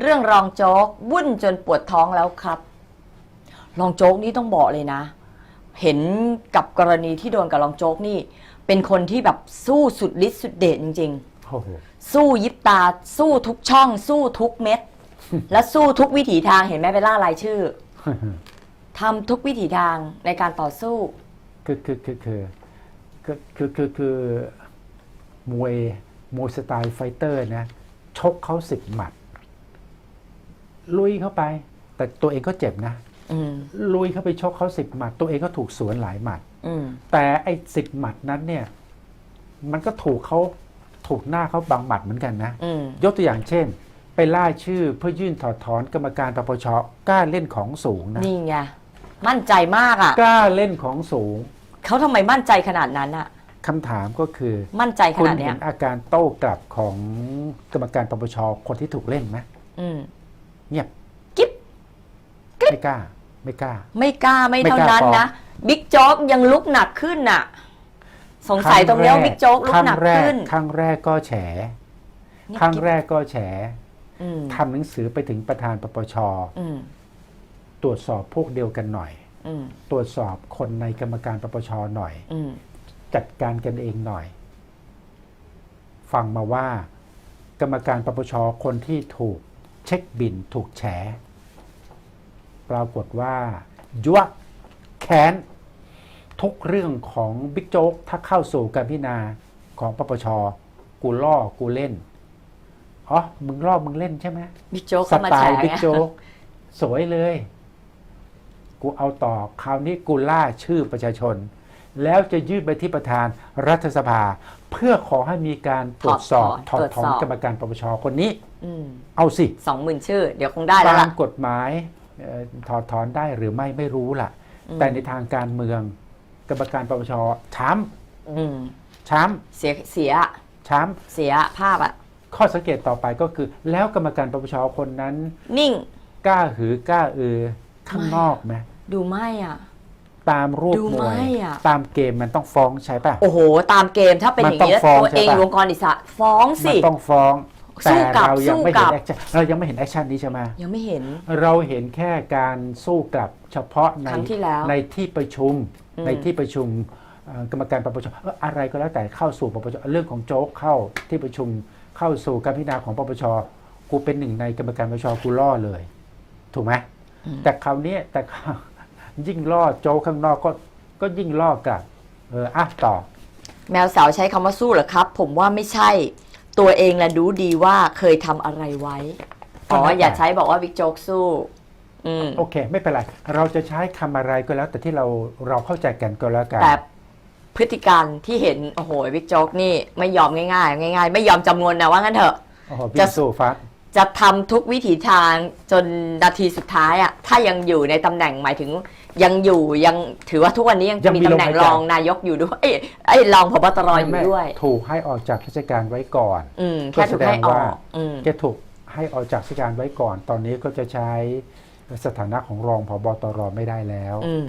เรื่องรองโจ๊กวุ่นจนปวดท้องแล้วครับ รองโจ๊กนี่ต้องบอกเลยนะ เห็นกับกรณีที่โดนกับรองโจ๊กนี่ เป็นคนที่แบบสู้สุดฤทธิ์สุดเดชจริง โอ้โหๆ สู้ยิบตา สู้ทุกช่อง สู้ทุกเม็ด และสู้ทุกวิถีทางเห็นไหมไปล่ารายชื่อทำทุกวิถีทางในการต่อสู้ คือคือคือคือคือคือคือคือมวยมวยสไตล์ไฟเตอร์นะ ชกเขาสิบหมัด ลุยเข้าไป แต่ตัวเองก็เจ็บนะอืมลุยเข้าไปชกเขาสิบหมัด ตัวเองก็ถูกสวนหลายหมัดอืมแต่ไอ้สิบหมัดนั้นเนี่ย มันก็ถูกเขาถูกหน้าเขาบางหมัดเหมือนกันนะอืมยกตัวอย่างเช่น ไปล่าชื่อเพื่อยื่นถอดถอนกรรมการปปชกล้าเล่นของสูงนะนี่ไงมั่นใจมากอะกล้าเล่นของสูงเขาทำไมมั่นใจขนาดนั้นอะคำถามก็คือมั่นใจขคุณนาดเห็เนี้ยนอาการโต้กลับของกรรมการปปชคนที่ถูกเล่นไหมอืม เงียบกิ๊บกิ๊บไม่กล้า ไม่กล้า ไม่กล้าไม่ไม่เท่ากล้านั้นฟ้องนะบิ๊กโจ๊กยังลุกหนักขึ้นน่ะ สงสัยตรงเนี้ยว่าบิ๊กโจ๊กลุกหนักครั้งแรกขึ้นครั้งแรกก็แฉเงียบครั้งกิ๊บแรกก็แฉอืมทำหนังสือไปถึงประธานปปชอืมตรวจสอบพวกเดียวกันหน่อยอืมตรวจสอบคนในกรรมการปปชหน่อยอืมจัดการกันเองหน่อย ฟังมาว่า กรรมการปปชคนที่ถูก เช็คบินถูกแฉ ปรากฏว่ายวกแค้นทุกเรื่องของบิ๊กโจ๊กถ้าเข้าสู่การพิจารณาของปปช กูล่อกูเล่น อ๋อ มึงล่อมึงเล่นใช่ไหมบิ๊กโจ๊กสเข้ามาไตแฉล์บิ๊กไงโจ๊กสวยเลย กูเอาต่อคราวนี้กูล่าชื่อประชาชน แล้วจะยื่นไปที่ประธานรัฐสภา เพื่อขอให้มีการตรวจสอบถอดถอนกรรมการปปชคนนี้อืมเอาสิสองหมื่นชื่อ เดี๋ยวคงได้แล้วตาล่ะมกฎหมายเอ่อถอดถอนได้หรือไม่ไม่รู้ล่ะอืมแต่ในทางการเมือง กรรมการปปชช้อืมำช้เสียเสียำช้เสียภาพอะำข้อสังเกตต่อไปก็คือ แล้วกรรมการปปชคนนั้น นิ่งกล้าหือกล้าเออข้างนอกไหมดูไม่อะ ตามรูปดูมวยไม่อะ ตามเกมมันต้องฟ้องใช่ปะโอ้โห ตามเกมถ้าเป็นอย่างนี้แล้วมันต้องฟ้องตัวเองใช่ปะ วงกรอิสระฟ้องมัสิต้องฟ้องแต่สู้กลับเรายังไม่สู้กลัเห็นบแอคชั่นเรายังไม่เห็นแอคชั่นนี้ใช่ไหมยังไม่เห็น เราเห็นแค่การสู้กลับเฉพาะในครั้งที่แล้วในที่ประชุมอืม ในที่ประชุมเอ่อกรรมการปปชเอ่ออะไรก็แล้วแต่เข้าสู่ปปชเรื่องของโจ๊กเข้าที่ประชุมเข้าสู่การพิจารณาของปปชกูเป็นหนึ่งในกรรมการปปชกูล่อเลย ถูกไหมอืมแต่คราวนี้แต่คราว ยิ่งล่อโจ๊กข้างนอกก็ก็ยิ่งล่อกลับเอออะต่อ แมวสาวใช้คำว่าสู้เหรอครับ ผมว่าไม่ใช่ ตัวเองแหละรู้ดีว่าเคยทำอะไรไว้ อ๋อ ก็แล้วแต่ อย่าใช้บอกว่าบิ๊กโจ๊กสู้ อืม โอเค ไม่เป็นไร เราจะใช้คำอะไรก็แล้ว แต่ที่เราเราเข้าใจกันก็แล้วกัน แต่พฤติการที่เห็น โอ้โหบิ๊กโจ๊กนี่ไม่ยอมง่ายๆง่ายๆ ไม่ยอมจำนวนนะว่างั้นเถอะ โอ้โหจะวิ่งสู้ฟัด จะทำทุกวิถีทางจนนาทีสุดท้ายอะถ้ายังอยู่ในตำแหน่งหมายถึง ยังอยู่ยังถือว่าทุกวันนี้ยังยังมีมีตำลมแหน่งหายใจ รองนายกอยู่ด้วยไอ้ยรองพบตรอยู่ไม่ด้วย ถูกให้ออกจากราชการไว้ก่อน อืม แค่ถูกให้ออกอืม แกถูกให้ออกจากราชการไว้ก่อน ตอนนี้ก็จะใช้สถานะของรองผบตรไม่ได้แล้วอืม